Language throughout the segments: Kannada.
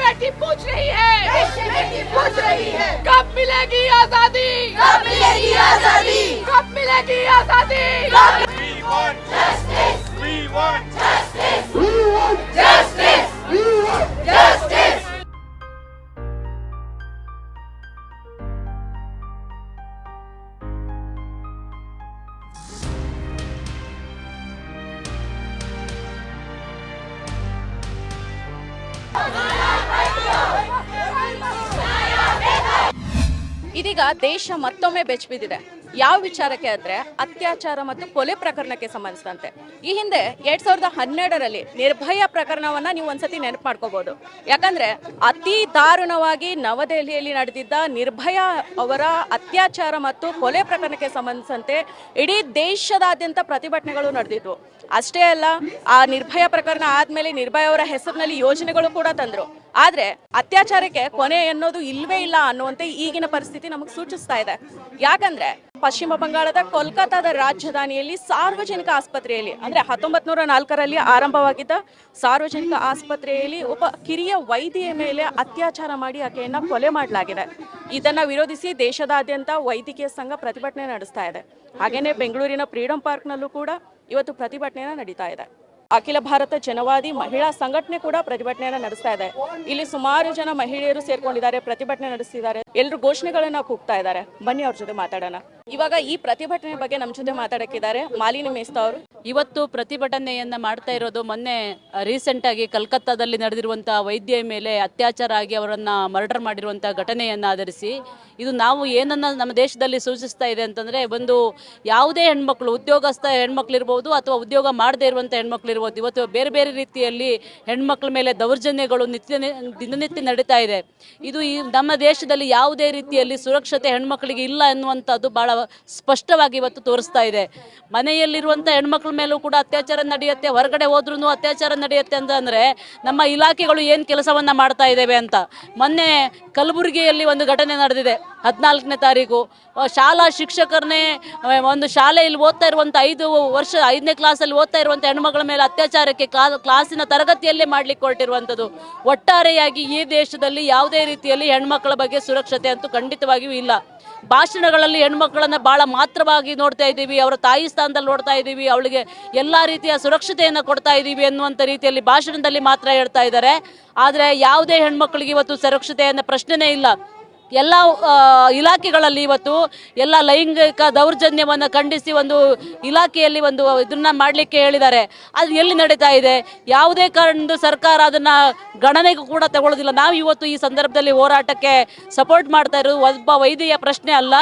बेटी पूछ रही है। बेटी पूछ रही है। कब मिलेगी आज़ादी? कब मिलेगी आज़ादी? कब मिलेगी आज़ादी? We want justice. We want justice justice ಇದೀಗ ದೇಶ ಮತ್ತೊಮ್ಮೆ ಬೆಚ್ಚಿಬಿದ್ದಿದೆ. ಯಾವ ವಿಚಾರಕ್ಕೆ ಅಂದ್ರೆ ಅತ್ಯಾಚಾರ ಮತ್ತು ಕೊಲೆ ಪ್ರಕರಣಕ್ಕೆ ಸಂಬಂಧಿಸಿದಂತೆ. ಈ ಹಿಂದೆ ಎರಡ್ ಸಾವಿರದ ಹನ್ನೆರಡರಲ್ಲಿ ನಿರ್ಭಯ ಪ್ರಕರಣವನ್ನ ನೀವು ಒಂದ್ಸತಿ ನೆನಪು ಮಾಡ್ಕೋಬಹುದು ಯಾಕಂದ್ರೆ ಅತಿ ದಾರುಣವಾಗಿ ನವದೆಹಲಿಯಲ್ಲಿ ನಡೆದಿದ್ದ ನಿರ್ಭಯ ಅವರ ಅತ್ಯಾಚಾರ ಮತ್ತು ಕೊಲೆ ಪ್ರಕರಣಕ್ಕೆ ಸಂಬಂಧಿಸಿದಂತೆ ಇಡೀ ದೇಶದಾದ್ಯಂತ ಪ್ರತಿಭಟನೆಗಳು ನಡೆದಿದ್ವು. ಅಷ್ಟೇ ಅಲ್ಲ, ಆ ನಿರ್ಭಯ ಪ್ರಕರಣ ಆದ್ಮೇಲೆ ನಿರ್ಭಯ ಅವರ ಹೆಸರಿನಲ್ಲಿ ಯೋಜನೆಗಳು ಕೂಡ ತಂದ್ರು. ಆದ್ರೆ ಅತ್ಯಾಚಾರಕ್ಕೆ ಕೊನೆ ಅನ್ನೋದು ಇಲ್ಲವೇ ಇಲ್ಲ ಅನ್ನುವಂತೆ ಈಗಿನ ಪರಿಸ್ಥಿತಿ ನಮಗೆ ಸೂಚಿಸ್ತಾ ಇದೆ. ಯಾಕಂದ್ರೆ ಪಶ್ಚಿಮ ಬಂಗಾಳದ ಕೋಲ್ಕತ್ತಾದ ರಾಜಧಾನಿಯಲ್ಲಿ ಸಾರ್ವಜನಿಕ ಆಸ್ಪತ್ರೆಯಲ್ಲಿ, ಅಂದ್ರೆ ಹತ್ತೊಂಬತ್ ನೂರ ನಾಲ್ಕರಲ್ಲಿ ಆರಂಭವಾಗಿದ್ದ ಸಾರ್ವಜನಿಕ ಆಸ್ಪತ್ರೆಯಲ್ಲಿ ಒಬ್ಬ ಕಿರಿಯ ವೈದ್ಯೆಯ ಮೇಲೆ ಅತ್ಯಾಚಾರ ಮಾಡಿ ಆಕೆಯನ್ನ ಕೊಲೆ ಮಾಡಲಾಗಿದೆ. ಇದನ್ನ ವಿರೋಧಿಸಿ ದೇಶದಾದ್ಯಂತ ವೈದ್ಯಕೀಯ ಸಂಘ ಪ್ರತಿಭಟನೆ ನಡೆಸ್ತಾ ಇದೆ. ಹಾಗೇನೆ ಬೆಂಗಳೂರಿನ ಫ್ರೀಡಂ ಪಾರ್ಕ್ನಲ್ಲೂ ಕೂಡ ಇವತ್ತು ಪ್ರತಿಭಟನೆ ನಡೀತಾ ಇದೆ. ಅಖಿಲ ಭಾರತ ಜನವಾದಿ ಮಹಿಳಾ ಸಂಘಟನೆ ಕೂಡ ಪ್ರತಿಭಟನೆಯನ್ನು ನಡೆಸ್ತಾ ಇದೆ. ಇಲ್ಲಿ ಸುಮಾರು ಜನ ಮಹಿಳೆಯರು ಸೇರ್ಕೊಂಡಿದ್ದಾರೆ, ಪ್ರತಿಭಟನೆ ನಡೆಸ್ತಿದ್ದಾರೆ. ಎಲ್ಲರೂ ಘೋಷಣೆಗಳನ್ನ ಕೂಗ್ತಾ ಇದ್ದಾರೆ. ಬನ್ನಿ ಅವ್ರ ಜೊತೆ ಮಾತಾಡೋಣ. ಇವಾಗ ಈ ಪ್ರತಿಭಟನೆ ಬಗ್ಗೆ ನಮ್ಮ ಜೊತೆ ಮಾತಾಡಕ್ಕಿದ್ದಾರೆ ಮಾಲಿನಿ ಮೇಸ್ತಾ ಅವರು. ಇವತ್ತು ಪ್ರತಿಭಟನೆಯನ್ನ ಮಾಡ್ತಾ ಇರೋದು ಮೊನ್ನೆ ರೀಸೆಂಟ್ ಆಗಿ ಕಲ್ಕತ್ತಾದಲ್ಲಿ ನಡೆದಿರುವಂತಹ ವೈದ್ಯ ಮೇಲೆ ಅತ್ಯಾಚಾರ ಆಗಿ ಅವರನ್ನ ಮರ್ಡರ್ ಮಾಡಿರುವಂತಹ ಘಟನೆಯನ್ನ ಆಧರಿಸಿ, ಇದು ನಾವು ಏನನ್ನ ನಮ್ಮ ದೇಶದಲ್ಲಿ ಸೂಚಿಸ್ತಾ ಇದೆ ಅಂತಂದ್ರೆ, ಒಂದು ಯಾವುದೇ ಹೆಣ್ಮಕ್ಳು, ಉದ್ಯೋಗಸ್ಥ ಹೆಣ್ಮಕ್ಳು ಇರ್ಬೋದು ಅಥವಾ ಉದ್ಯೋಗ ಮಾಡದೇ ಇರುವಂತಹ ಹೆಣ್ಮಕ್ಳು ಇರ್ಬೋದು ಇವತ್ತು ಬೇರೆ ಬೇರೆ ರೀತಿಯಲ್ಲಿ ಹೆಣ್ಮಕ್ಳ ಮೇಲೆ ದೌರ್ಜನ್ಯಗಳು ನಿತ್ಯ ದಿನನಿತ್ಯ ನಡೀತಾ ಇದೆ. ಇದು ಈ ನಮ್ಮ ದೇಶದಲ್ಲಿ ಯಾವುದೇ ರೀತಿಯಲ್ಲಿ ಸುರಕ್ಷತೆ ಹೆಣ್ಮಕ್ಳಿಗೆ ಇಲ್ಲ ಎನ್ನುವಂಥದ್ದು ಭಾಳ ಸ್ಪಷ್ಟವಾಗಿ ಇವತ್ತು ತೋರಿಸ್ತಾ ಇದೆ. ಮನೆಯಲ್ಲಿರುವಂಥ ಹೆಣ್ಮಕ್ಳ ಮೇಲೂ ಕೂಡ ಅತ್ಯಾಚಾರ ನಡೆಯುತ್ತೆ, ಹೊರಗಡೆ ಹೋದ್ರೂ ಅತ್ಯಾಚಾರ ನಡೆಯುತ್ತೆ ಅಂತಂದರೆ ನಮ್ಮ ಇಲಾಖೆಗಳು ಏನು ಕೆಲಸವನ್ನು ಮಾಡ್ತಾ ಇದ್ದೇವೆ ಅಂತ. ಮೊನ್ನೆ ಕಲಬುರಗಿಯಲ್ಲಿ ಒಂದು ಘಟನೆ ನಡೆದಿದೆ. ಹದಿನಾಲ್ಕನೇ ತಾರೀಕು. ಶಾಲಾ ಶಿಕ್ಷಕರನ್ನೇ ಒಂದು ಶಾಲೆಯಲ್ಲಿ ಓದ್ತಾ ಇರುವಂಥ ಐದು ವರ್ಷ, ಐದನೇ ಕ್ಲಾಸಲ್ಲಿ ಓದ್ತಾ ಇರುವಂಥ ಹೆಣ್ಮಕ್ಳ ಮೇಲೆ ಅತ್ಯಾಚಾರಕ್ಕೆ ಕ್ಲಾಸಿನ ತರಗತಿಯಲ್ಲೇ ಮಾಡ್ಲಿಕ್ಕೆ ಹೊರಟಿರುವಂಥದ್ದು ಒಟ್ಟಾರೆಯಾಗಿ ಈ ದೇಶದಲ್ಲಿ ಯಾವುದೇ ರೀತಿಯಲ್ಲಿ ಹೆಣ್ಮಕ್ಳ ಬಗ್ಗೆ ಸುರಕ್ಷತೆ ಅಂತೂ ಖಂಡಿತವಾಗಿಯೂ ಇಲ್ಲ. ಭಾಷಣಗಳಲ್ಲಿ ಹೆಣ್ಮಕ್ಳನ್ನ ಬಹಳ ಮಾತ್ರವಾಗಿ ನೋಡ್ತಾ ಇದ್ದೀವಿ. ಅವರ ತಾಯಿ ಸ್ಥಾನದಲ್ಲಿ ನೋಡ್ತಾ ಇದ್ದೀವಿ. ಅವಳಿಗೆ ಎಲ್ಲ ರೀತಿಯ ಸುರಕ್ಷತೆಯನ್ನು ಕೊಡ್ತಾ ಇದ್ದೀವಿ ಅನ್ನುವಂಥ ರೀತಿಯಲ್ಲಿ ಭಾಷಣದಲ್ಲಿ ಮಾತ್ರ ಹೇಳ್ತಾ ಇದ್ದಾರೆ. ಆದರೆ ಯಾವುದೇ ಹೆಣ್ಮಕ್ಳಿಗೆ ಇವತ್ತು ಸುರಕ್ಷತೆಯನ್ನು ಪ್ರಶ್ನೆನೇ ಇಲ್ಲ. ಎಲ್ಲ ಇಲಾಖೆಗಳಲ್ಲಿ ಇವತ್ತು ಎಲ್ಲ ಲೈಂಗಿಕ ದೌರ್ಜನ್ಯವನ್ನು ಖಂಡಿಸಿ ಒಂದು ಇಲಾಖೆಯಲ್ಲಿ ಒಂದು ಇದನ್ನ ಮಾಡಲಿಕ್ಕೆ ಹೇಳಿದ್ದಾರೆ. ಅದು ಎಲ್ಲಿ ನಡೀತಾ ಇದೆ? ಯಾವುದೇ ಕಾರಣದ ಸರ್ಕಾರ ಅದನ್ನ ಗಣನೆಗೂ ಕೂಡ ತಗೊಳ್ಳೋದಿಲ್ಲ. ನಾವು ಇವತ್ತು ಈ ಸಂದರ್ಭದಲ್ಲಿ ಹೋರಾಟಕ್ಕೆ ಸಪೋರ್ಟ್ ಮಾಡ್ತಾ ಇರೋದು ಒಬ್ಬ ವೈದ್ಯೆಯ ಪ್ರಶ್ನೆ ಅಲ್ಲ.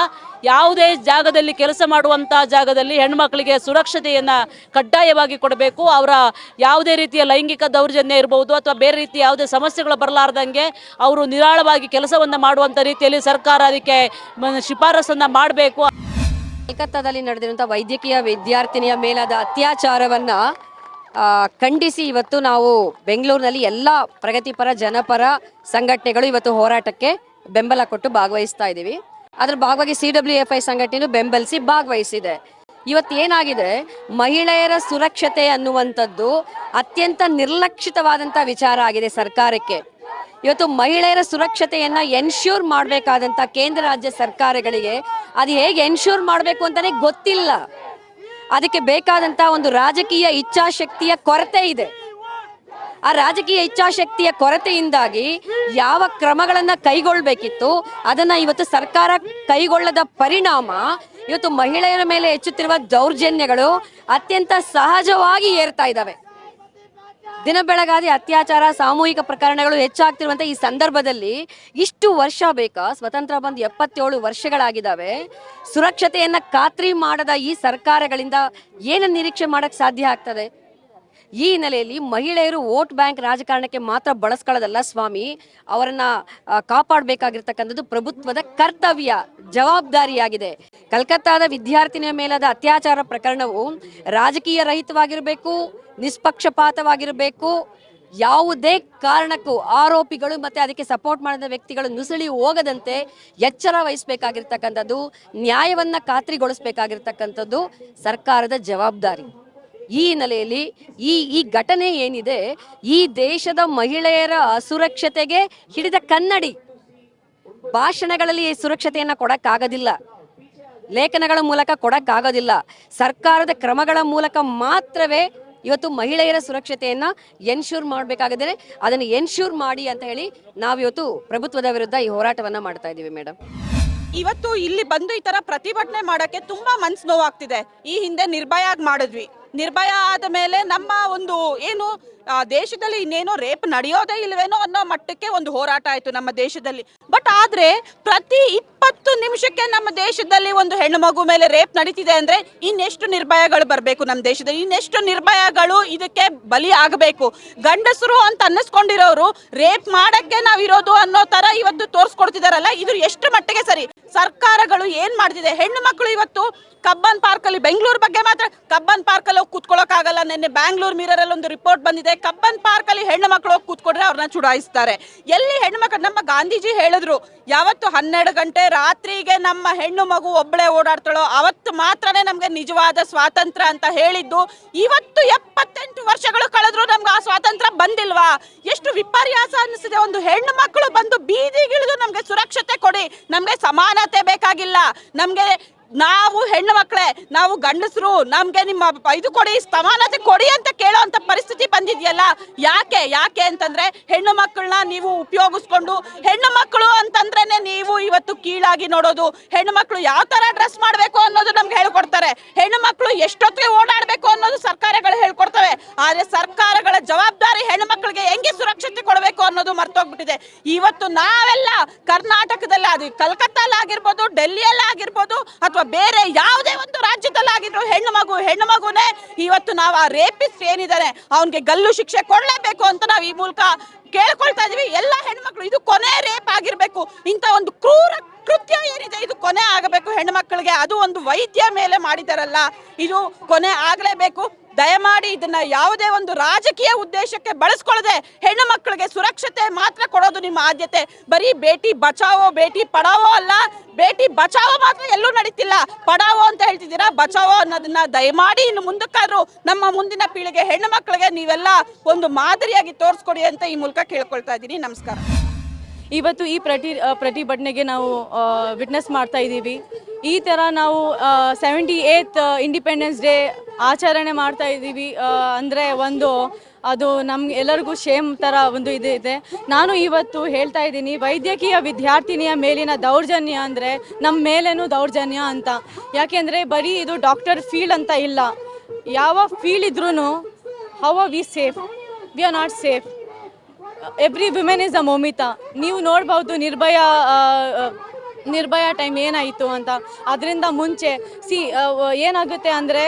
ಯಾವುದೇ ಜಾಗದಲ್ಲಿ ಕೆಲಸ ಮಾಡುವಂಥ ಜಾಗದಲ್ಲಿ ಹೆಣ್ಮಕ್ಳಿಗೆ ಸುರಕ್ಷತೆಯನ್ನು ಕಡ್ಡಾಯವಾಗಿ ಕೊಡಬೇಕು. ಅವರ ಯಾವುದೇ ರೀತಿಯ ಲೈಂಗಿಕ ದೌರ್ಜನ್ಯ ಇರಬಹುದು ಅಥವಾ ಬೇರೆ ರೀತಿಯ ಯಾವುದೇ ಸಮಸ್ಯೆಗಳು ಬರಲಾರ್ದಂಗೆ ಅವರು ನಿರಾಳವಾಗಿ ಕೆಲಸವನ್ನು ಮಾಡುವಂಥ ರೀತಿಯಲ್ಲಿ ಸರ್ಕಾರ ಅದಕ್ಕೆ ಶಿಫಾರಸನ್ನು ಮಾಡಬೇಕು. ಕಲ್ಕತ್ತಾದಲ್ಲಿ ನಡೆದಿರುವಂಥ ವೈದ್ಯಕೀಯ ವಿದ್ಯಾರ್ಥಿನಿಯ ಮೇಲಾದ ಅತ್ಯಾಚಾರವನ್ನು ಖಂಡಿಸಿ ಇವತ್ತು ನಾವು ಬೆಂಗಳೂರಿನಲ್ಲಿ ಎಲ್ಲ ಪ್ರಗತಿಪರ, ಜನಪರ ಸಂಘಟನೆಗಳು ಇವತ್ತು ಹೋರಾಟಕ್ಕೆ ಬೆಂಬಲ ಕೊಟ್ಟು ಭಾಗವಹಿಸ್ತಾ ಇದ್ದೀವಿ. ಅದ್ರ ಭಾಗವಾಗಿ ಸಿ ಡಬ್ಲ್ಯೂ ಎಫ್ ಐ ಸಂಘಟನೆ ಬೆಂಬಲಿಸಿ ಭಾಗವಹಿಸಿದೆ. ಇವತ್ತು ಏನಾಗಿದೆ? ಮಹಿಳೆಯರ ಸುರಕ್ಷತೆ ಅನ್ನುವಂಥದ್ದು ಅತ್ಯಂತ ನಿರ್ಲಕ್ಷಿತವಾದಂಥ ವಿಚಾರ ಆಗಿದೆ ಸರ್ಕಾರಕ್ಕೆ. ಇವತ್ತು ಮಹಿಳೆಯರ ಸುರಕ್ಷತೆಯನ್ನ ಎನ್ಶ್ಯೂರ್ ಮಾಡಬೇಕಾದಂತ ಕೇಂದ್ರ ರಾಜ್ಯ ಸರ್ಕಾರಗಳಿಗೆ ಅದು ಹೇಗೆ ಎನ್ಶ್ಯೂರ್ ಮಾಡಬೇಕು ಅಂತಾನೆ ಗೊತ್ತಿಲ್ಲ. ಅದಕ್ಕೆ ಬೇಕಾದಂಥ ಒಂದು ರಾಜಕೀಯ ಇಚ್ಛಾಶಕ್ತಿಯ ಕೊರತೆ ಇದೆ. ಆ ರಾಜಕೀಯ ಇಚ್ಛಾಶಕ್ತಿಯ ಕೊರತೆಯಿಂದಾಗಿ ಯಾವ ಕ್ರಮಗಳನ್ನು ಕೈಗೊಳ್ಳಬೇಕಿತ್ತು ಅದನ್ನ ಇವತ್ತು ಸರ್ಕಾರ ಕೈಗೊಳ್ಳದ ಪರಿಣಾಮ ಇವತ್ತು ಮಹಿಳೆಯರ ಮೇಲೆ ಹೆಚ್ಚುತ್ತಿರುವ ದೌರ್ಜನ್ಯಗಳು ಅತ್ಯಂತ ಸಹಜವಾಗಿ ಏರ್ತಾ ಇದ್ದಾವೆ. ದಿನ ಬೆಳಗಾದಿ ಅತ್ಯಾಚಾರ, ಸಾಮೂಹಿಕ ಪ್ರಕರಣಗಳು ಹೆಚ್ಚಾಗ್ತಿರುವಂತ ಈ ಸಂದರ್ಭದಲ್ಲಿ ಇಷ್ಟು ವರ್ಷ ಬೇಕಾ, ಸ್ವತಂತ್ರ ಬಂದ್ ಎಪ್ಪತ್ತೇಳು ವರ್ಷಗಳಾಗಿದ್ದಾವೆ. ಸುರಕ್ಷತೆಯನ್ನ ಖಾತ್ರಿ ಮಾಡದ ಈ ಸರ್ಕಾರಗಳಿಂದ ಏನು ನಿರೀಕ್ಷೆ ಮಾಡಕ್ ಸಾಧ್ಯ ಆಗ್ತದೆ? ಈ ಹಿನ್ನೆಲೆಯಲ್ಲಿ ಮಹಿಳೆಯರು ವೋಟ್ ಬ್ಯಾಂಕ್ ರಾಜಕಾರಣಕ್ಕೆ ಮಾತ್ರ ಬಳಸ್ಕೊಳ್ಳೋದಲ್ಲ ಸ್ವಾಮಿ, ಅವರನ್ನ ಕಾಪಾಡಬೇಕಾಗಿರ್ತಕ್ಕಂಥದ್ದು ಪ್ರಭುತ್ವದ ಕರ್ತವ್ಯ, ಜವಾಬ್ದಾರಿಯಾಗಿದೆ. ಕಲ್ಕತ್ತಾದ ವಿದ್ಯಾರ್ಥಿನಿಯ ಮೇಲಾದ ಅತ್ಯಾಚಾರ ಪ್ರಕರಣವು ರಾಜಕೀಯ ರಹಿತವಾಗಿರಬೇಕು, ನಿಷ್ಪಕ್ಷಪಾತವಾಗಿರಬೇಕು, ಯಾವುದೇ ಕಾರಣಕ್ಕೂ ಆರೋಪಿಗಳು ಮತ್ತೆ ಅದಕ್ಕೆ ಸಪೋರ್ಟ್ ಮಾಡಿದ ವ್ಯಕ್ತಿಗಳು ನುಸುಳಿ ಹೋಗದಂತೆ ಎಚ್ಚರ ವಹಿಸಬೇಕಾಗಿರ್ತಕ್ಕಂಥದ್ದು, ನ್ಯಾಯವನ್ನ ಖಾತ್ರಿಗೊಳಿಸಬೇಕಾಗಿರ್ತಕ್ಕಂಥದ್ದು ಸರ್ಕಾರದ ಜವಾಬ್ದಾರಿ. ಈ ಹಿನ್ನೆಲೆಯಲ್ಲಿ ಈ ಈ ಘಟನೆ ಏನಿದೆ, ಈ ದೇಶದ ಮಹಿಳೆಯರ ಅಸುರಕ್ಷತೆಗೆ ಹಿಡಿದ ಕನ್ನಡಿ ಭಾಷಣಗಳಲ್ಲಿ ಸುರಕ್ಷತೆಯನ್ನು ಕೊಡಕ್ಕಾಗೋದಿಲ್ಲ. ಲೇಖನಗಳ ಮೂಲಕ ಕೊಡಕ್ಕಾಗೋದಿಲ್ಲ. ಸರ್ಕಾರದ ಕ್ರಮಗಳ ಮೂಲಕ ಮಾತ್ರವೇ ಇವತ್ತು ಮಹಿಳೆಯರ ಸುರಕ್ಷತೆಯನ್ನ ಎನ್ಶೂರ್ ಮಾಡಬೇಕಾಗಿದೆ ಅದನ್ನು ಎನ್ಶೂರ್ ಮಾಡಿ ಅಂತ ಹೇಳಿ ನಾವಿವತ್ತು ಪ್ರಭುತ್ವದ ವಿರುದ್ಧ ಈ ಹೋರಾಟವನ್ನ ಮಾಡ್ತಾ ಇದ್ದೀವಿ ಮೇಡಮ್ ಇವತ್ತು ಇಲ್ಲಿ ಬಂದು ಈ ತರ ಪ್ರತಿಭಟನೆ ಮಾಡಕ್ಕೆ ತುಂಬಾ ಮನ್ಸು ನೋವಾಗ್ತಿದೆ. ಈ ಹಿಂದೆ ನಿರ್ಭಯ ಮಾಡಿದ್ವಿ. ನಿರ್ಭಯ ಆದ ಮೇಲೆ ನಮ್ಮ ಒಂದು ಏನು ದೇಶದಲ್ಲಿ ಇನ್ನೇನೋ ರೇಪ್ ನಡೆಯೋದೇ ಇಲ್ವೇನೋ ಅನ್ನೋ ಮಟ್ಟಕ್ಕೆ ಒಂದು ಹೋರಾಟ ಆಯ್ತು ನಮ್ಮ ದೇಶದಲ್ಲಿ. ಬಟ್ ಆದ್ರೆ ಪ್ರತಿ ಇಪ್ಪತ್ತು ನಿಮಿಷಕ್ಕೆ ನಮ್ಮ ದೇಶದಲ್ಲಿ ಒಂದು ಹೆಣ್ಣು ಮಗು ಮೇಲೆ ರೇಪ್ ನಡೀತಿದೆ ಅಂದ್ರೆ ಇನ್ನೆಷ್ಟು ನಿರ್ಭಯಗಳು ಬರಬೇಕು ನಮ್ಮ ದೇಶದಲ್ಲಿ? ಇನ್ನೆಷ್ಟು ನಿರ್ಭಯಗಳು ಇದಕ್ಕೆ ಬಲಿ ಆಗಬೇಕು? ಗಂಡಸರು ಅಂತ ಅನ್ನಿಸ್ಕೊಂಡಿರೋರು ರೇಪ್ ಮಾಡಕ್ಕೆ ನಾವಿರೋದು ಅನ್ನೋ ತರ ಇವತ್ತು ತೋರಿಸ್ಕೊಡ್ತಿದಾರಲ್ಲ, ಇದು ಎಷ್ಟು ಮಟ್ಟಿಗೆ ಸರಿ? ಸರ್ಕಾರಗಳು ಏನು ಮಾಡ್ತಿದೆ? ಹೆಣ್ಣು ಮಕ್ಕಳು ಇವತ್ತು ಕಬ್ಬನ್ ಪಾರ್ಕಲ್ಲಿ, ಬೆಂಗಳೂರು ಬಗ್ಗೆ ಮಾತ್ರ ಕಬ್ಬನ್ ಪಾರ್ಕಲ್ಲಿ ಹೋಗಿ ಕೂತ್ಕೊಳ್ಳೋಕ್ ಆಗಲ್ಲ ನಿನ್ನೆ ಬ್ಯಾಂಗ್ಳೂರ್ ಮಿರರ್ ಅಲ್ಲಿ ಒಂದು ರಿಪೋರ್ಟ್ ಬಂದಿದೆ ಕಬ್ಬನ್ ಪಾರ್ಕ್ ಅಲ್ಲಿ ಹೆಣ್ಣು ಮಕ್ಕಳು ಹೋಗಿ ಕೂತ್ಕೊಂಡ್ರೆ ಅವ್ರನ್ನ ಚುಡಾಯಿಸ್ತಾರೆ. ಎಲ್ಲಿ ಹೆಣ್ಣು ಮಕ್ಕಳು ನಮ್ಮ ಗಾಂಧೀಜಿ ಹೇಳಿದ್ರು, ಯಾವತ್ತು ಹನ್ನೆರಡು ಗಂಟೆ ರಾತ್ರಿಗೆ ನಮ್ಮ ಹೆಣ್ಣು ಮಗು ಒಬ್ಬಳೆ ಓಡಾಡ್ತಾಳೋ, ಅವತ್ತು ಮಾತ್ರನೇ ನಮ್ಗೆ ನಿಜವಾದ ಸ್ವಾತಂತ್ರ್ಯ ಅಂತ ಹೇಳಿದ್ದು. ಇವತ್ತು ಎಪ್ಪತ್ತೆಂಟು ವರ್ಷಗಳು ಕಳೆದ್ರು ನಮ್ಗೆ ಆ ಸ್ವಾತಂತ್ರ್ಯ ಬಂದಿಲ್ವಾ? ಎಷ್ಟು ವಿಪರ್ಯಾಸ ಅನಿಸಿದೆ ಒಂದು ಹೆಣ್ಣು ಮಕ್ಕಳು ಬಂದು ಬೀದಿಗಿಳಿದು ನಮ್ಗೆ ಸುರಕ್ಷತೆ ಕೊಡಿ. ನಮ್ಗೆ ಸಮಾನತೆ ಬೇಕಾಗಿಲ್ಲ. ನಮ್ಗೆ ನಾವು ಹೆಣ್ಣು ಮಕ್ಕಳೇ, ನಾವು ಗಂಡಸರು, ನಮ್ಗೆ ನಿಮ್ಮ ಇದು ಕೊಡಿ, ಸಮಾನತೆ ಕೊಡಿ ಅಂತ ಕೇಳೋ ಅಂತ ಪರಿಸ್ಥಿತಿ ಬಂದಿದೆಯಲ್ಲ? ಯಾಕೆ ಯಾಕೆ ಅಂತಂದ್ರೆ ಹೆಣ್ಣು ಮಕ್ಕಳನ್ನ ನೀವು ಉಪಯೋಗಿಸ್ಕೊಂಡು, ಹೆಣ್ಣು ಮಕ್ಕಳು ಅಂತಂದ್ರೇನೆ ನೀವು ಇವತ್ತು ಕೀಳಾಗಿ ನೋಡೋದು. ಹೆಣ್ಣು ಮಕ್ಕಳು ಯಾವ ತರ ಡ್ರೆಸ್ ಮಾಡಬೇಕು ಅನ್ನೋದು ನಮ್ಗೆ ಹೇಳ್ಕೊಡ್ತಾರೆ. ಹೆಣ್ಣು ಮಕ್ಕಳು ಎಷ್ಟೊತ್ತಿಗೆ ಓಡಾಡಬೇಕು ಅನ್ನೋದು ಸರ್ಕಾರಗಳು ಹೇಳ್ಕೊಡ್ತವೆ. ಆದ್ರೆ ಸರ್ಕಾರಗಳ ಜವಾಬ್ದಾರಿ ಹೆಣ್ಣು ಮಕ್ಕಳಿಗೆ ಹೆಂಗೆ ಸುರಕ್ಷತೆ ಕೊಡಬೇಕು ಅನ್ನೋದು ಮರ್ತೋಗ್ಬಿಟ್ಟಿದೆ. ಇವತ್ತು ನಾವೆಲ್ಲ ಕರ್ನಾಟಕದಲ್ಲಿ ಅದು ಕಲ್ಕತ್ತಾಲಾಗಿರ್ಬೋದು ಡೆಲ್ಲಿಯಲ್ಲಾಗಿರ್ಬೋದು ಅಥವಾ ಬೇರೆ ಯಾವುದೇ ಒಂದು ರಾಜ್ಯದಲ್ಲಾಗಿದ್ರು ಹೆಣ್ಣು ಮಗು, ಹೆಣ್ಣು ಮಗುನೇ ಇವತ್ತು ನಾವು ಆ ರೇಪಿಸ್ಟ್ ಏನಿದ್ದಾರೆ ಅವನಿಗೆ ಗಲ್ಲು ಶಿಕ್ಷೆ ಕೊಡ್ಲೇಬೇಕು ಅಂತ ನಾವು ಈ ಮೂಲಕ ಕೇಳ್ಕೊಳ್ತಾ ಇದೀವಿ ಎಲ್ಲ ಹೆಣ್ಮಕ್ಳು ಇದು ಕೊನೆ ರೇಪ್ ಆಗಿರ್ಬೇಕು. ಇಂಥ ಒಂದು ಕ್ರೂರ ಕೃತ್ಯ ಏನಿದೆ, ಇದು ಕೊನೆ ಆಗಬೇಕು ಹೆಣ್ಮಕ್ಳಿಗೆ ಅದು ಒಂದು ವೈದ್ಯ ಮೇಲೆ ಮಾಡಿದಾರಲ್ಲ, ಇದು ಕೊನೆ ಆಗಲೇಬೇಕು. ದಯಮಾಡಿ ಇದನ್ನ ಯಾವುದೇ ಒಂದು ರಾಜಕೀಯ ಉದ್ದೇಶಕ್ಕೆ ಬಳಸ್ಕೊಳ್ಳದೆ ಹೆಣ್ಣು ಮಕ್ಕಳಿಗೆ ಸುರಕ್ಷತೆ ಮಾತ್ರ ಕೊಡೋದು ನಿಮ್ಮ ಆದ್ಯತೆ. ಬರೀ ಬೇಟಿ ಬಚಾವೋ, ಬೇಟಿ ಪಡಾವೋ ಅಲ್ಲ, ಬೇಟಿ ಬಚಾವೋ ಮಾತ್ರ ಎಲ್ಲೂ ನಡೀತಿಲ್ಲ. ಪಡಾವೋ ಅಂತ ಹೇಳ್ತಿದ್ದೀರಾ, ಬಚಾವೋ ಅನ್ನೋದನ್ನ ದಯಮಾಡಿ ಇನ್ನು ಮುಂದಕ್ಕಾದ್ರೂ ನಮ್ಮ ಮುಂದಿನ ಪೀಳಿಗೆ ಹೆಣ್ಣು ಮಕ್ಕಳಿಗೆ ನೀವೆಲ್ಲ ಒಂದು ಮಾದರಿಯಾಗಿ ತೋರಿಸ್ಕೊಡಿ ಅಂತ ಈ ಮೂಲಕ ಕೇಳ್ಕೊಳ್ತಾ ಇದ್ದೀನಿ. ನಮಸ್ಕಾರ. ಇವತ್ತು ಈ ಪ್ರತಿ ಪ್ರತಿಭಟನೆಗೆ ನಾವು ವಿಟ್ನೆಸ್ ಮಾಡ್ತಾ ಇದ್ದೀವಿ. ಈ ಥರ ನಾವು ಸೆವೆಂಟಿ ಏತ್ ಇಂಡಿಪೆಂಡೆನ್ಸ್ ಡೇ ಆಚರಣೆ ಮಾಡ್ತಾ ಇದ್ದೀವಿ. ಅಂದರೆ ಒಂದು, ಅದು ನಮ್ಗೆ ಎಲ್ಲರಿಗೂ ಶೇಮ್ ಥರ ಒಂದು ಇದು ಇದೆ. ನಾನು ಇವತ್ತು ಹೇಳ್ತಾ ಇದ್ದೀನಿ, ವೈದ್ಯಕೀಯ ವಿದ್ಯಾರ್ಥಿನಿಯ ಮೇಲಿನ ದೌರ್ಜನ್ಯ ಅಂದರೆ ನಮ್ಮ ಮೇಲೇನೂ ದೌರ್ಜನ್ಯ ಅಂತ. ಯಾಕೆಂದರೆ ಬರೀ ಇದು ಡಾಕ್ಟರ್ ಫೀಲ್ಡ್ ಅಂತ ಇಲ್ಲ. ಯಾವ ಫೀಲ್ಡ್ ಇದ್ರೂ how are we safe we are not safe every women is a Moumita ನೀವು ನೋಡ್ಬೋದು, ನಿರ್ಭಯ ನಿರ್ಭಯ ಟೈಮ್ ಏನಾಯಿತು ಅಂತ ಅದರಿಂದ ಮುಂಚೆ ಸಿ ಏನಾಗುತ್ತೆ ಅಂದರೆ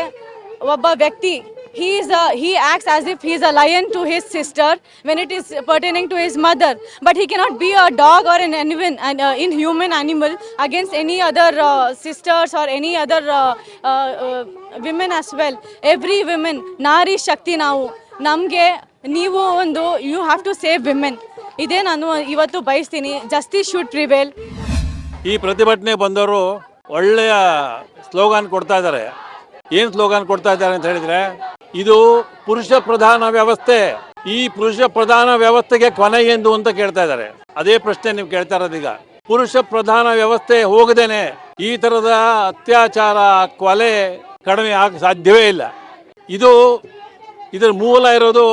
ಒಬ್ಬ ವ್ಯಕ್ತಿ he is a he acts as if he is a lion to his sister when it is pertaining to his mother but he cannot be a dog or an even an uh, inhuman animal against any other uh, sisters or any other uh, uh, uh, women as well every women nari ಶಕ್ತಿ ನಾವು ನಮಗೆ ನೀವು ಒಂದು you have to save women ಇದೇ ನಾನು ಇವತ್ತು ಬಯಸ್ತೀನಿ ಜಸ್ಟಿಸ್ ಶುಡ್ ಪ್ರಿವೇಲ್ ಈ ಪ್ರತಿಭಟನೆ ಬಂದವರು ಒಳ್ಳೆಯ ಸ್ಲೋಗಾನ್ ಕೊಡ್ತಾ ಇದ್ದಾರೆ. ಏನು ಸ್ಲೋಗಾನ್ ಕೊಡ್ತಾ ಇದ್ದಾರೆ ಅಂತ ಹೇಳಿದ್ರೆ, ಇದು ಪುರುಷ ಪ್ರಧಾನ ವ್ಯವಸ್ಥೆ. ಈ ಪುರುಷ ಪ್ರಧಾನ ವ್ಯವಸ್ಥೆಗೆ ಕೊನೆ ಎಂದು ಅಂತ ಕೇಳ್ತಾ ಇದ್ದಾರೆ. ಅದೇ ಪ್ರಶ್ನೆ ನೀವು ಕೇಳ್ತಾ ಇರೋದೀಗ ಪುರುಷ ಪ್ರಧಾನ ವ್ಯವಸ್ಥೆ ಹೋಗದೇನೆ ಈ ತರದ ಅತ್ಯಾಚಾರ, ಕೊಲೆ ಕಡಿಮೆ ಆಗ ಸಾಧ್ಯವೇ ಇಲ್ಲ. ಇದು ಇದರ ಮೂಲ ಇರೋದು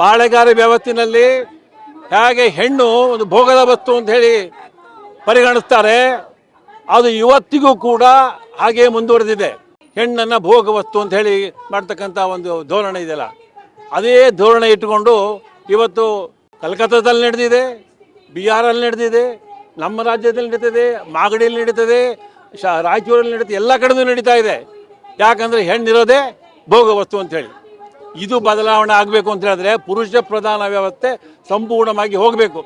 ಪಾಳೆಗಾರ ವ್ಯವಸ್ಥೆಯಲ್ಲಿ ಹೇಗೆ ಹೆಣ್ಣು ಒಂದು ಭೋಗದ ವಸ್ತು ಅಂತ ಹೇಳಿ ಪರಿಗಣಿಸ್ತಾರೆ. ಅದು ಇವತ್ತಿಗೂ ಕೂಡ ಹಾಗೆ ಮುಂದುವರೆದಿದೆ. ಹೆಣ್ಣನ್ನು ಭೋಗ ವಸ್ತು ಅಂತ ಹೇಳಿ ಮಾಡ್ತಕ್ಕಂಥ ಒಂದು ಧೋರಣೆ ಇದೆಯಲ್ಲ, ಅದೇ ಧೋರಣೆ ಇಟ್ಟುಕೊಂಡು ಇವತ್ತು ಕಲ್ಕತ್ತಾದಲ್ಲಿ ನಡೆದಿದೆ, ಬಿಹಾರಲ್ಲಿ ನಡೆದಿದೆ, ನಮ್ಮ ರಾಜ್ಯದಲ್ಲಿ ನಡೀತದೆ ಮಾಗಡಿಯಲ್ಲಿ ನಡೀತದೆ, ಶಾ ರಾಯಚೂರಲ್ಲಿ ನಡೀತದೆ, ಎಲ್ಲ ಕಡೆನೂ ನಡೀತಾ ಇದೆ. ಯಾಕಂದರೆ ಹೆಣ್ಣಿರೋದೆ ಭೋಗ ವಸ್ತು ಅಂತ ಹೇಳಿ. ಇದು ಬದಲಾವಣೆ ಆಗಬೇಕು ಅಂತ ಹೇಳಿದ್ರೆ ಪುರುಷ ಪ್ರಧಾನ ವ್ಯವಸ್ಥೆ ಸಂಪೂರ್ಣವಾಗಿ ಹೋಗಬೇಕು.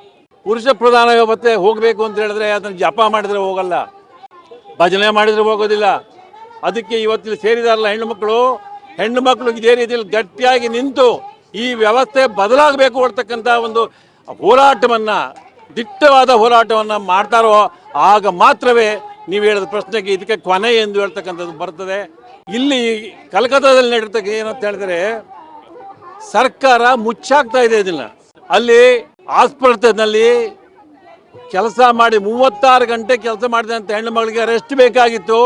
ಪುರುಷ ಪ್ರಧಾನ ವ್ಯವಸ್ಥೆ ಹೋಗಬೇಕು ಅಂತ ಹೇಳಿದ್ರೆ ಅದನ್ನು ಜಪ ಮಾಡಿದರೆ ಹೋಗಲ್ಲ. ಭಜನೆ ಮಾಡಿದರೆ ಹೋಗೋದಿಲ್ಲ. ಅದಕ್ಕೆ ಇವತ್ತಿಲ್ಲಿ ಸೇರಿದಾರಲ್ಲ ಹೆಣ್ಣು ಮಕ್ಕಳು. ಹೆಣ್ಣು ಮಕ್ಕಳು ಇದೇ ರೀತಿಯಲ್ಲಿ ಗಟ್ಟಿಯಾಗಿ ನಿಂತು ಈ ವ್ಯವಸ್ಥೆ ಬದಲಾಗಬೇಕು ಅಂತಕ್ಕಂಥ ಒಂದು ಹೋರಾಟವನ್ನು, ದಿಟ್ಟವಾದ ಹೋರಾಟವನ್ನು ಮಾಡ್ತಾರೋ ಆಗ ಮಾತ್ರವೇ ನೀವು ಹೇಳಿದ ಪ್ರಶ್ನೆಗೆ ಇದಕ್ಕೆ ಕೊನೆ ಎಂದು ಹೇಳ್ತಕ್ಕಂಥದ್ದು ಬರ್ತದೆ. ಇಲ್ಲಿ ಕಲ್ಕತ್ತಾದಲ್ಲಿ ನಡೀತಕ್ಕ ಏನಂತ ಹೇಳಿದ್ರೆ ಸರ್ಕಾರ ಮುಚ್ಚಾಗ್ತಾ ಇದೆ ಇದನ್ನ. ಅಲ್ಲಿ ಆಸ್ಪತ್ರೆನಲ್ಲಿ ಕೆಲಸ ಮಾಡಿ ಮೂವತ್ತಾರು ಗಂಟೆ ಕೆಲಸ ಮಾಡಿದಂಥ ಹೆಣ್ಣು ಮಗಳಿಗೆ ರೆಸ್ಟ್ ಬೇಕಾಗಿತ್ತು.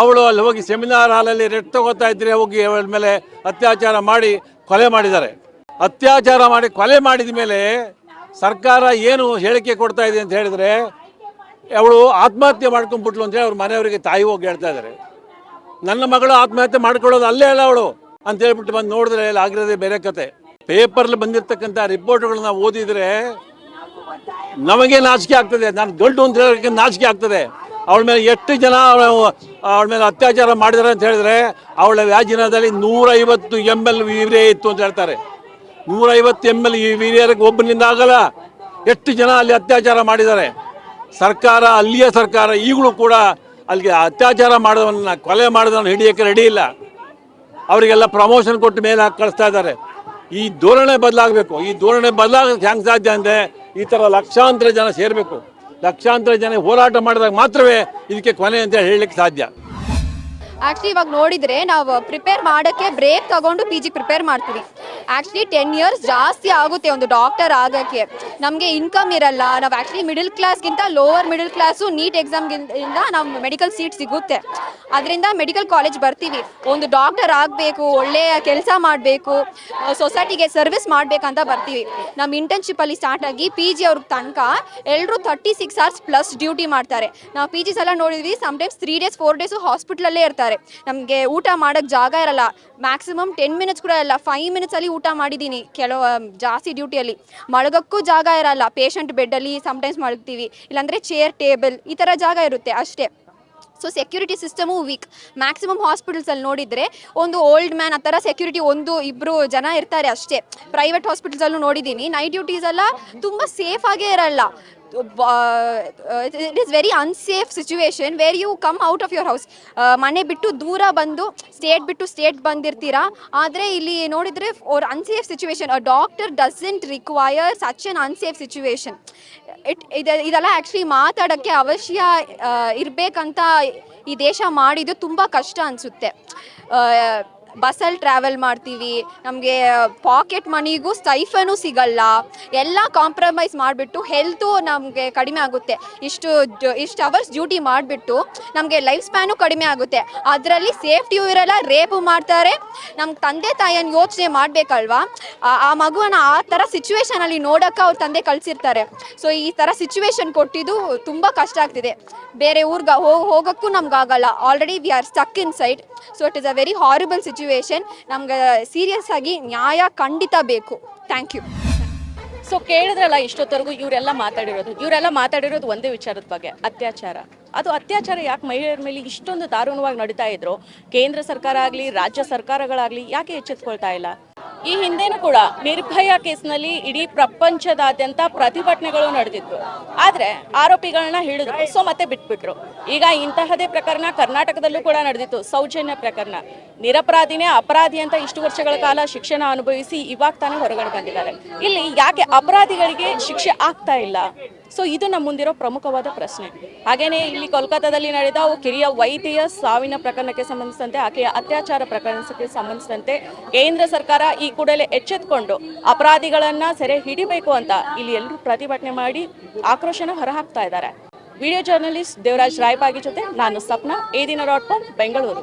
ಅವಳು ಅಲ್ಲಿ ಹೋಗಿ ಸೆಮಿನಾರ್ ಹಾಲಲ್ಲಿ ರೆಸ್ಟ್ ತಗೋತಾ ಇದ್ರೆ ಹೋಗಿ ಅವಳ ಮೇಲೆ ಅತ್ಯಾಚಾರ ಮಾಡಿ ಕೊಲೆ ಮಾಡಿದ್ದಾರೆ. ಅತ್ಯಾಚಾರ ಮಾಡಿ ಕೊಲೆ ಮಾಡಿದ ಮೇಲೆ ಸರ್ಕಾರ ಏನು ಹೇಳಿಕೆ ಕೊಡ್ತಾ ಇದೆ ಅಂತ ಹೇಳಿದ್ರೆ ಅವಳು ಆತ್ಮಹತ್ಯೆ ಮಾಡ್ಕೊಂಡ್ಬಿಟ್ಲು ಅಂತೇಳಿ ಅವ್ರ ಮನೆಯವರಿಗೆ ತಾಯಿ ಹೋಗಿ ಹೇಳ್ತಾ ಇದ್ದಾರೆ. ನನ್ನ ಮಗಳು ಆತ್ಮಹತ್ಯೆ ಮಾಡ್ಕೊಳ್ಳೋದು ಅಲ್ಲೇ ಅಲ್ಲ ಅವಳು ಅಂತ ಹೇಳ್ಬಿಟ್ಟು ಬಂದು ನೋಡಿದ್ರೆ ಅಲ್ಲಿ ಆಗಿರೋದೇ ಬೇರೆ ಕತೆ. ಪೇಪರ್ಲಿ ಬಂದಿರತಕ್ಕಂಥ ರಿಪೋರ್ಟ್ಗಳನ್ನ ಓದಿದ್ರೆ ನಮಗೆ ನಾಚಿಕೆ ಆಗ್ತದೆ? ನಾನು ಗಂಡು ಅಂತ ಹೇಳೋಕ್ಕೆ ನಾಚಿಕೆ ಆಗ್ತದೆ. ಅವಳ ಮೇಲೆ ಎಷ್ಟು ಜನ ಅವಳ ಮೇಲೆ ಅತ್ಯಾಚಾರ ಮಾಡಿದ್ದಾರೆ ಅಂತ ಹೇಳಿದ್ರೆ ಅವಳ ವ್ಯಾಜಿನದಲ್ಲಿ ನೂರೈವತ್ತು ಎಂ ಎಲ್ ವೀರ್ಯ ಇತ್ತು ಅಂತ ಹೇಳ್ತಾರೆ. ನೂರೈವತ್ತು ಎಂ ಎಲ್ ಈ ವೀರ್ಯರಿಗೆ ಒಬ್ಬನಿಂದ ಆಗಲ್ಲ. ಎಷ್ಟು ಜನ ಅಲ್ಲಿ ಅತ್ಯಾಚಾರ ಮಾಡಿದ್ದಾರೆ ಸರ್ಕಾರ, ಅಲ್ಲಿಯ ಸರ್ಕಾರ ಈಗಲೂ ಕೂಡ ಅಲ್ಲಿಗೆ ಅತ್ಯಾಚಾರ ಮಾಡಿದವನ್ನ ಕೊಲೆ ಮಾಡಿದವನ್ನ ಹಿಡಿಯೋಕ್ಕೆ ರೆಡಿ ಇಲ್ಲ. ಅವರಿಗೆಲ್ಲ ಪ್ರಮೋಷನ್ ಕೊಟ್ಟು ಮೇಲೆ ಹಾಕಿ ಕಳಿಸ್ತಾ ಇದ್ದಾರೆ. ಈ ಧೋರಣೆ ಬದಲಾಗಬೇಕು. ಈ ಧೋರಣೆ ಬದಲಾಗ ಹೆಂಗೆ ಸಾಧ್ಯ ಅಂದರೆ ಈ ಥರ ಲಕ್ಷಾಂತರ ಜನ ಸೇರಬೇಕು. ಲಕ್ಷಾಂತರ ಜನ ಹೋರಾಟ ಮಾಡಿದಾಗ ಮಾತ್ರವೇ ಇದಕ್ಕೆ ಕೊನೆ ಅಂತ ಹೇಳಲಿಕ್ಕೆ ಸಾಧ್ಯ. ಆ್ಯಕ್ಚುಲಿ ಇವಾಗ ನೋಡಿದರೆ ನಾವು ಪ್ರಿಪೇರ್ ಮಾಡೋಕ್ಕೆ ಬ್ರೇಕ್ ತಗೊಂಡು ಪಿ ಜಿ ಪ್ರಿಪೇರ್ ಮಾಡ್ತೀವಿ. ಆ್ಯಕ್ಚುಲಿ ಟೆನ್ ಇಯರ್ಸ್ ಜಾಸ್ತಿ ಆಗುತ್ತೆ ಒಂದು ಡಾಕ್ಟರ್ ಆಗೋಕ್ಕೆ. ನಮಗೆ ಇನ್ಕಮ್ ಇರಲ್ಲ. ನಾವು ಆ್ಯಕ್ಚುಲಿ ಮಿಡಲ್ ಕ್ಲಾಸ್ಗಿಂತ ಲೋವರ್ ಮಿಡಲ್ ಕ್ಲಾಸು ನೀಟ್ ಎಕ್ಸಾಮ್ಗಿಂತ ನಾವು ಮೆಡಿಕಲ್ ಸೀಟ್ ಸಿಗುತ್ತೆ. ಅದರಿಂದ ಮೆಡಿಕಲ್ ಕಾಲೇಜ್ ಬರ್ತೀವಿ. ಒಂದು ಡಾಕ್ಟರ್ ಆಗಬೇಕು ಒಳ್ಳೆಯ ಕೆಲಸ ಮಾಡಬೇಕು ಸೊಸೈಟಿಗೆ ಸರ್ವಿಸ್ ಮಾಡಬೇಕಂತ ಬರ್ತೀವಿ. ನಮ್ಮ ಇಂಟರ್ನ್ಶಿಪ್ಪಲ್ಲಿ ಸ್ಟಾರ್ಟ್ ಆಗಿ ಪಿ ಜಿ ಅವ್ರ ತನಕ ಎಲ್ಲರೂ thirty six hours plus duty ಮಾಡ್ತಾರೆ. ನಾವು ಪಿ ಜಿಸ್ ಎಲ್ಲ ನೋಡಿದ್ವಿ sometimes three days four days ಹಾಸ್ಪಿಟ್ಲಲ್ಲೇ ಇರ್ತಾರೆ. ನಮಗೆ ಊಟ ಮಾಡೋಕ್ಕೆ ಜಾಗ ಇರಲ್ಲ. ಮ್ಯಾಕ್ಸಿಮಮ್ ಟೆನ್ ಮಿನಿಟ್ಸ್ ಕೂಡ ಇಲ್ಲ. ಫೈವ್ ಮಿನಿಟ್ಸಲ್ಲಿ ಊಟ ಮಾಡಿದ್ದೀನಿ. ಕೆಲವು ಜಾಸ್ತಿ ಡ್ಯೂಟಿಯಲ್ಲಿ ಮಳಗಕ್ಕೂ ಜಾಗ ಇರಲ್ಲ. ಪೇಷಂಟ್ ಬೆಡ್ಡಲ್ಲಿ ಸಮ್ಟೈಮ್ಸ್ ಮಲಗ್ತೀವಿ. ಇಲ್ಲಾಂದರೆ ಚೇರ್ ಟೇಬಲ್ ಈ ಥರ ಜಾಗ ಇರುತ್ತೆ ಅಷ್ಟೇ. So security system weak maximum ಹಾಸ್ಪಿಟಲ್ಸಲ್ಲಿ ನೋಡಿದರೆ ಒಂದು ಓಲ್ಡ್ ಮ್ಯಾನ್ ಆ ಥರ ಸೆಕ್ಯೂರಿಟಿ ಒಂದು ಇಬ್ಬರು ಜನ ಇರ್ತಾರೆ ಅಷ್ಟೇ. ಪ್ರೈವೇಟ್ ಹಾಸ್ಪಿಟಲ್ಸಲ್ಲೂ ನೋಡಿದ್ದೀನಿ. ನೈಟ್ ಡ್ಯೂಟೀಸ್ ಎಲ್ಲ ತುಂಬ ಸೇಫಾಗೇ ಇರಲ್ಲ. It is very unsafe situation where you come out of your house ಮನೆ ಬಿಟ್ಟು ದೂರ ಬಂದು ಸ್ಟೇಟ್ ಬಿಟ್ಟು ಸ್ಟೇಟ್ ಬಂದಿರ್ತೀರಾ? ಆದರೆ ಇಲ್ಲಿ ನೋಡಿದರೆ ಅವ್ರ unsafe situation a doctor doesn't require such un unsafe situation it ಇದು, ಇದೆಲ್ಲ ಆ್ಯಕ್ಚುಲಿ ಮಾತಾಡೋಕ್ಕೆ ಅವಶ್ಯ ಇರಬೇಕಂತ ಈ ದೇಶ ಮಾಡಿದ್ದು ತುಂಬ ಕಷ್ಟ ಅನಿಸುತ್ತೆ. ಬಸ್ಸಲ್ಲಿ ಟ್ರಾವೆಲ್ ಮಾಡ್ತೀವಿ. ನಮಗೆ ಪಾಕೆಟ್ ಮನಿಗೂ ಸ್ಟೈಫನು ಸಿಗಲ್ಲ. ಎಲ್ಲ ಕಾಂಪ್ರಮೈಸ್ ಮಾಡಿಬಿಟ್ಟು ಹೆಲ್ತು ನಮಗೆ ಕಡಿಮೆ ಆಗುತ್ತೆ. ಇಷ್ಟು ಇಷ್ಟು ಅವರ್ಸ್ ಡ್ಯೂಟಿ ಮಾಡಿಬಿಟ್ಟು ನಮಗೆ ಲೈಫ್ ಸ್ಪ್ಯಾನು ಕಡಿಮೆ ಆಗುತ್ತೆ. ಅದರಲ್ಲಿ ಸೇಫ್ಟಿಯೂ ಇರಲ್ಲ ರೇಪು ಮಾಡ್ತಾರೆ. ನಮ್ಮ ತಂದೆ ತಾಯಿಯನ್ನು ಯೋಚನೆ ಮಾಡಬೇಕಲ್ವಾ? ಆ ಮಗುವನ್ನ ಆ ಥರ ಸಿಚುವೇಶನಲ್ಲಿ ನೋಡೋಕ್ಕೆ ಅವ್ರ ತಂದೆ ಕಳಿಸಿರ್ತಾರೆ. ಸೊ ಈ ಥರ ಸಿಚುವೇಶನ್ ಕೊಟ್ಟಿದ್ದು ತುಂಬ ಕಷ್ಟ ಆಗ್ತಿದೆ. ಬೇರೆ ಊರ್ಗೆ ಹೋಗೋಕ್ಕೂ ನಮ್ಗಾಗಲ್ಲ. Already we are stuck inside so it is a very horrible situation ನಮ್ಗೆ ಸೀರಿಯಸ್ ಆಗಿ ನ್ಯಾಯ ಖಂಡಿತ ಬೇಕು. ಥ್ಯಾಂಕ್ ಯು ಸೊ ಕೇಳಿದ್ರಲ್ಲ ಇಷ್ಟೊತ್ತರೆಗೂ ಇವರೆಲ್ಲ ಮಾತಾಡಿರೋದು. ಇವರೆಲ್ಲ ಮಾತಾಡಿರೋದು ಒಂದೇ ವಿಚಾರದ ಬಗ್ಗೆ, ಅತ್ಯಾಚಾರ. ಅದು ಅತ್ಯಾಚಾರ ಯಾಕೆ ಮಹಿಳೆಯರ ಮೇಲೆ ಇಷ್ಟೊಂದು ದಾರುಣವಾಗಿ ನಡೀತಾ ಇದ್ರು? ಕೇಂದ್ರ ಸರ್ಕಾರ ಆಗಲಿ, ರಾಜ್ಯ ಸರ್ಕಾರಗಳಾಗಲಿ ಯಾಕೆ ಎಚ್ಚೆತ್ಕೊಳ್ತಾ ಇಲ್ಲ? ಈ ಹಿಂದೆನೂ ಕೂಡ ನಿರ್ಭಯ ಕೇಸ್ನಲ್ಲಿ ಇಡೀ ಪ್ರಪಂಚದಾದ್ಯಂತ ಪ್ರತಿಭಟನೆಗಳು ನಡೆದಿತ್ತು ಆದ್ರೆ ಆರೋಪಿಗಳನ್ನ ಹಿಡಿದ್ರು. ಸೊ ಮತ್ತೆ ಬಿಟ್ಬಿಟ್ರು. ಈಗ ಇಂತಹದೇ ಪ್ರಕರಣ ಕರ್ನಾಟಕದಲ್ಲೂ ಕೂಡ ನಡೆದಿತ್ತು. ಸೌಜನ್ಯ ಪ್ರಕರಣ. ನಿರಪರಾಧಿನೇ ಅಪರಾಧಿ ಅಂತ ಇಷ್ಟು ವರ್ಷಗಳ ಕಾಲ ಶಿಕ್ಷಣ ಅನುಭವಿಸಿ ಇವಾಗ ತಾನೇ ಹೊರಗಡೆ ಬಂದಿದ್ದಾರೆ. ಇಲ್ಲಿ ಯಾಕೆ ಅಪರಾಧಿಗಳಿಗೆ ಶಿಕ್ಷೆ ಆಗ್ತಾ ಇಲ್ಲ? ಸೊ ಇದು ನಮ್ಮ ಮುಂದಿರೋ ಪ್ರಮುಖವಾದ ಪ್ರಶ್ನೆ. ಹಾಗೆಯೇ ಇಲ್ಲಿ ಕೋಲ್ಕತ್ತಾದಲ್ಲಿ ನಡೆದ ಕಿರಿಯ ವೈದ್ಯ ಸಾವಿನ ಪ್ರಕರಣಕ್ಕೆ ಸಂಬಂಧಿಸಿದಂತೆ ಆಕೆಯ ಅತ್ಯಾಚಾರ ಪ್ರಕರಣಕ್ಕೆ ಸಂಬಂಧಿಸಿದಂತೆ ಕೇಂದ್ರ ಸರ್ಕಾರ ಈ ಕೂಡಲೇ ಎಚ್ಚೆತ್ಕೊಂಡು ಅಪರಾಧಿಗಳನ್ನ ಸೆರೆ ಹಿಡಿಬೇಕು ಅಂತ ಇಲ್ಲಿ ಎಲ್ಲರೂ ಪ್ರತಿಭಟನೆ ಮಾಡಿ ಆಕ್ರೋಶನ ಹೊರಹಾಕ್ತಾ ಇದ್ದಾರೆ. ವಿಡಿಯೋ ಜರ್ನಲಿಸ್ಟ್ ದೇವರಾಜ್ ರಾಯ್ಬಾಗಿ ಜೊತೆ ನಾನು Sapna, A dot com, Bengaluru.